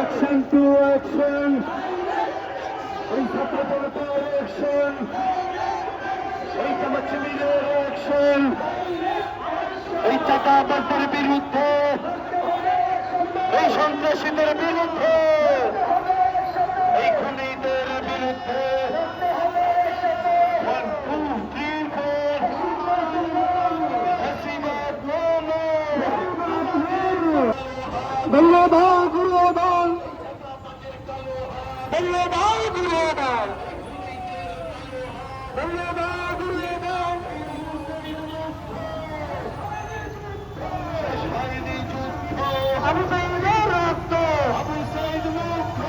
এই action to action. এই ছাত্রদলতার action. এই জামাত শিবিরের action. এই চাঁদাবাজদের বিরুদ্ধে এই সন্ত্রাসীদের বিরুদ্ধে এই খুনিদের বিরুদ্ধে. ধন্যবাদ বলল দাও ঘুরিয়ে দাও বলল দাও ঘুরিয়ে দাও আবু সাইদের রক্ত। আবু সাইদ মুক্ত